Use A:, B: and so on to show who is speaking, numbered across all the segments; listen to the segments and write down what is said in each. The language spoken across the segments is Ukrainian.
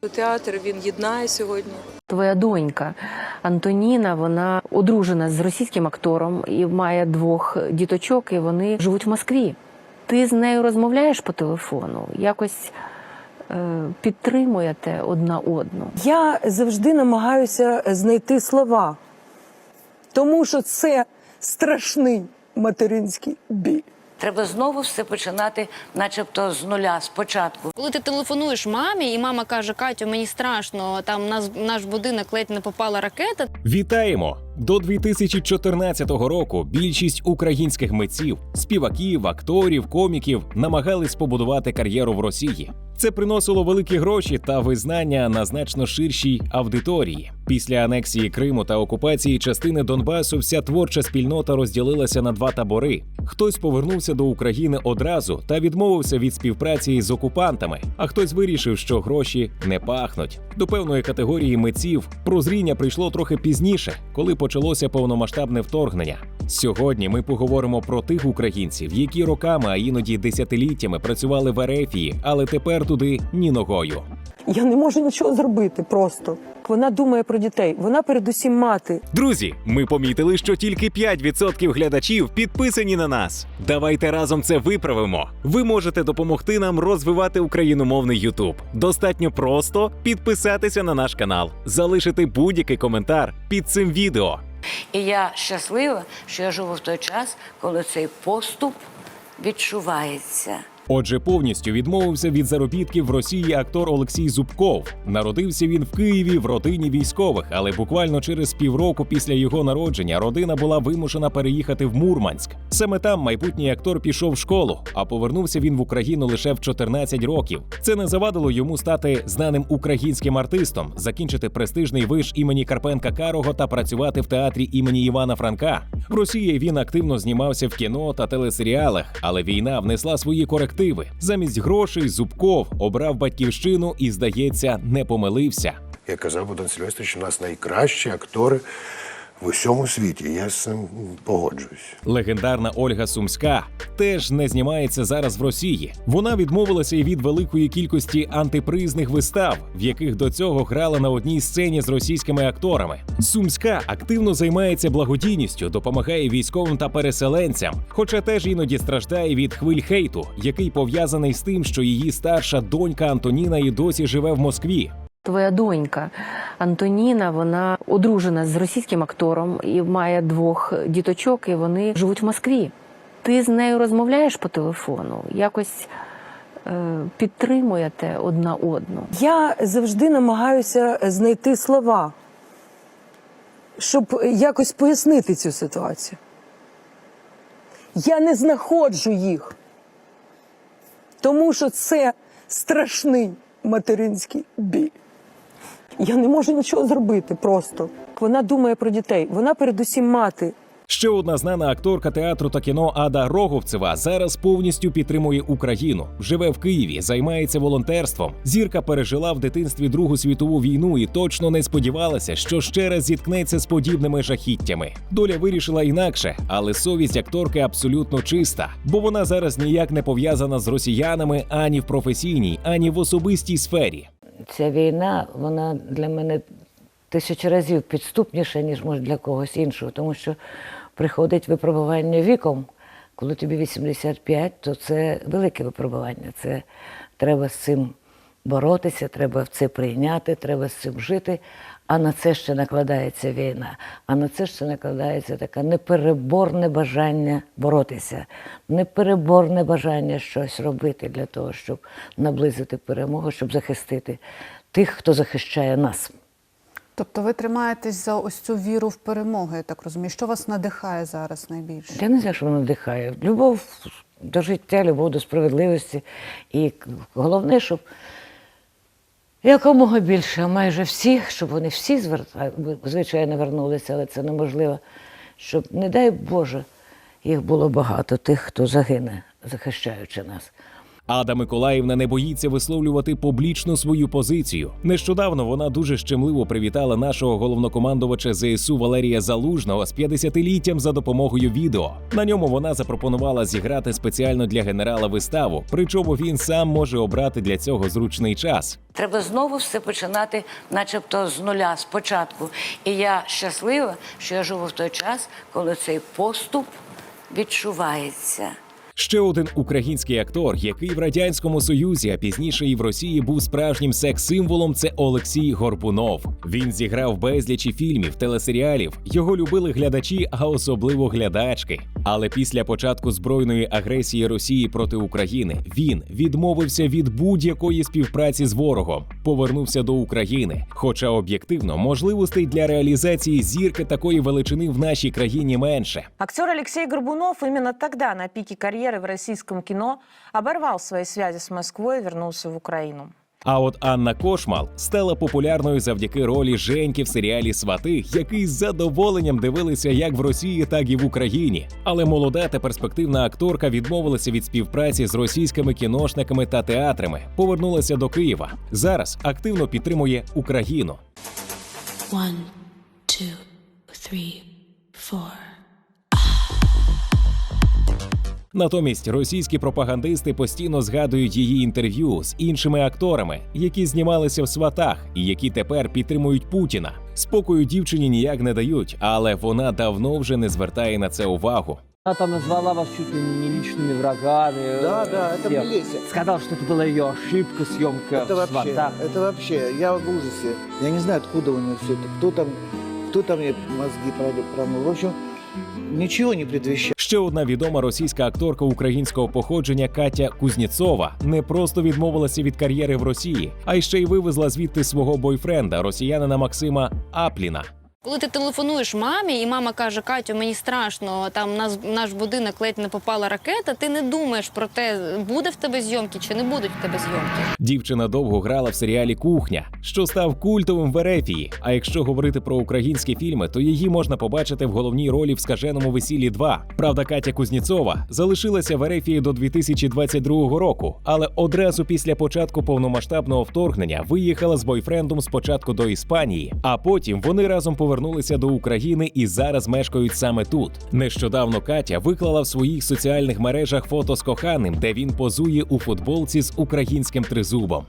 A: Театр він єднає сьогодні.
B: Твоя донька Антоніна, вона одружена з російським актором і має двох діточок, і вони живуть в Москві. Ти з нею розмовляєш по телефону, якось е, підтримуєте одна одну.
C: Я завжди намагаюся знайти слова, тому що це страшний материнський біль.
D: Треба знову все починати, начебто з нуля, спочатку.
E: Коли ти телефонуєш мамі, і мама каже: Катю, мені страшно, там нас наш будинок ледь не попала ракета.
F: Вітаємо! До 2014 року більшість українських митців, співаків, акторів, коміків намагались побудувати кар'єру в Росії. Це приносило великі гроші та визнання на значно ширшій аудиторії. Після анексії Криму та окупації частини Донбасу вся творча спільнота розділилася на два табори. Хтось повернувся до України одразу та відмовився від співпраці з окупантами, а хтось вирішив, що гроші не пахнуть. До певної категорії митців прозріння прийшло трохи пізніше, коли почалося повномасштабне вторгнення. Сьогодні ми поговоримо про тих українців, які роками, а іноді десятиліттями працювали в Ерефії, але тепер туди ні ногою.
C: Я не можу нічого зробити просто. Вона думає про дітей. Вона передусім мати.
F: Друзі, ми помітили, що тільки 5% глядачів підписані на нас. Давайте разом це виправимо. Ви можете допомогти нам розвивати україномовний Ютуб. Достатньо просто підписатися на наш канал, залишити будь-який коментар під цим відео.
D: І я щаслива, що я живу в той час, коли цей поступ відчувається.
F: Отже, повністю відмовився від заробітків в Росії актор Олексій Зубков. Народився він в Києві в родині військових, але буквально через півроку після його народження родина була вимушена переїхати в Мурманськ. Саме там майбутній актор пішов в школу, а повернувся він в Україну лише в 14 років. Це не завадило йому стати знаним українським артистом, закінчити престижний виш імені Карпенка Карого та працювати в театрі імені Івана Франка. В Росії він активно знімався в кіно та телесеріалах, але війна внесла свої корективи. Замість грошей Зубков обрав батьківщину і, здається, не помилився.
G: Я казав Богдан Сільвестрович, у нас найкращі актори в усьому світі. Я з цим погоджуюсь.
F: Легендарна Ольга Сумська теж не знімається зараз в Росії. Вона відмовилася і від великої кількості антипризних вистав, в яких до цього грала на одній сцені з російськими акторами. Сумська активно займається благодійністю, допомагає військовим та переселенцям, хоча теж іноді страждає від хвиль хейту, який пов'язаний з тим, що її старша донька Антоніна і досі живе в Москві.
B: Твоя донька Антоніна, вона одружена з російським актором і має двох діточок, і вони живуть в Москві. Ти з нею розмовляєш по телефону, якось е, підтримуєте одна одну.
C: Я завжди намагаюся знайти слова, щоб якось пояснити цю ситуацію. Я не знаходжу їх, тому що це страшний материнський біль. Я не можу нічого зробити просто. Вона думає про дітей. Вона передусім мати.
F: Ще одна знана акторка театру та кіно Ада Роговцева зараз повністю підтримує Україну. Живе в Києві, займається волонтерством. Зірка пережила в дитинстві Другу світову війну і точно не сподівалася, що ще раз зіткнеться з подібними жахіттями. Доля вирішила інакше, але совість акторки абсолютно чиста, бо вона зараз ніяк не пов'язана з росіянами ані в професійній, ані в особистій сфері.
D: Ця війна, вона для мене тисячу разів підступніша, ніж може для когось іншого, тому що приходить випробування віком. Коли тобі 85, то це велике випробування. Це треба з цим боротися, треба це прийняти, треба з цим жити. А на це ще накладається війна. А на це ще накладається таке непереборне бажання боротися, непереборне бажання щось робити для того, щоб наблизити перемогу, щоб захистити тих, хто захищає нас.
H: Тобто ви тримаєтесь за ось цю віру в перемогу, я так розумію. Що вас надихає зараз найбільше?
D: Я не знаю, що воно надихає. Любов до життя, любов до справедливості. І головне, щоб якомога більше, майже всі, щоб вони всі зверта- звичайно вернулися, але це неможливо. Щоб, не дай Боже, їх було багато, тих, хто загине, захищаючи нас.
F: Ада Миколаївна не боїться висловлювати публічно свою позицію. Нещодавно вона дуже щемливо привітала нашого головнокомандувача ЗСУ Валерія Залужного з 50-літтям за допомогою відео. На ньому вона запропонувала зіграти спеціально для генерала виставу, причому він сам може обрати для цього зручний час.
D: Треба знову все починати, начебто з нуля, спочатку. І я щаслива, що я живу в той час, коли цей поступ відчувається.
F: Ще один український актор, який в радянському союзі, а пізніше і в Росії був справжнім секс-символом. Це Олексій Горбунов. Він зіграв безлічі фільмів, телесеріалів. Його любили глядачі, а особливо глядачки. Але після початку збройної агресії Росії проти України він відмовився від будь-якої співпраці з ворогом, повернувся до України. Хоча об'єктивно можливостей для реалізації зірки такої величини в нашій країні менше.
I: Актер Алексей Горбунов именно тогда, на пике карьеры в российском кино, оборвал свои связи с Москвой и вернулся в Украину.
F: А от Анна Кошмал стала популярною завдяки ролі Женьки в серіалі Свати, який з задоволенням дивилися як в Росії, так і в Україні. Але молода та перспективна акторка відмовилася від співпраці з російськими кіношниками та театрами, повернулася до Києва. Зараз активно підтримує Україну.
J: One, two, three, four.
F: Натомість російські пропагандисти постійно згадують її інтерв'ю з іншими акторами, які знімалися в сватах і які тепер підтримують Путіна. Спокою дівчині ніяк не дають, але вона давно вже не звертає на це увагу.
K: Она там назвала вас чуть ли не личными врагами.
L: Да, да, это
K: всех.
L: Блеся.
K: Сказал, что это была ее ошибка, съемка
L: Это
K: в
L: вообще,
K: «Сватах».
L: это вообще, я в ужасе. Я не знаю, откуда у него все это. Кто там, кто там мне мозги пролил, промыл. В общем, ничего не предвещает.
F: Ще одна відома російська акторка українського походження Катя Кузніцова не просто відмовилася від кар'єри в Росії, а й ще й вивезла звідти свого бойфренда, росіянина Максима Апліна.
E: Коли ти телефонуєш мамі, і мама каже, Катю, мені страшно, там нас наш будинок ледь не попала ракета. Ти не думаєш про те, буде в тебе зйомки чи не будуть в тебе зйомки.
F: Дівчина довго грала в серіалі Кухня, що став культовим в Ерефії. А якщо говорити про українські фільми, то її можна побачити в головній ролі в скаженому весіллі 2». Правда, Катя Кузніцова залишилася в Ерефії до 2022 року, але одразу після початку повномасштабного вторгнення виїхала з бойфрендом спочатку до Іспанії, а потім вони разом повернулися до України і зараз мешкають саме тут. Нещодавно Катя виклала в своїх соціальних мережах фото з коханим, де він позує у футболці з українським тризубом.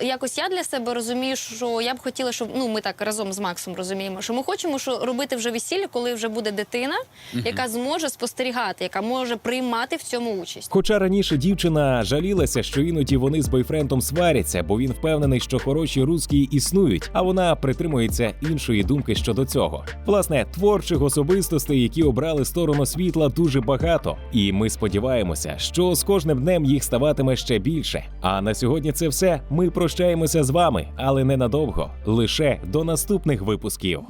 E: І якось я для себе розумію, що я б хотіла, щоб ну ми так разом з Максом розуміємо, що ми хочемо що робити вже весілля, коли вже буде дитина, яка зможе спостерігати, яка може приймати в цьому участь.
F: Хоча раніше дівчина жалілася, що іноді вони з бойфрендом сваряться, бо він впевнений, що хороші русські існують, а вона притримується іншої думки щодо цього. Власне, творчих особистостей, які обрали сторону світла, дуже багато, і ми сподіваємося, що з кожним днем їх ставатиме ще більше. А на сьогодні це все. Ми прощаємося з вами, але ненадовго, лише до наступних випусків.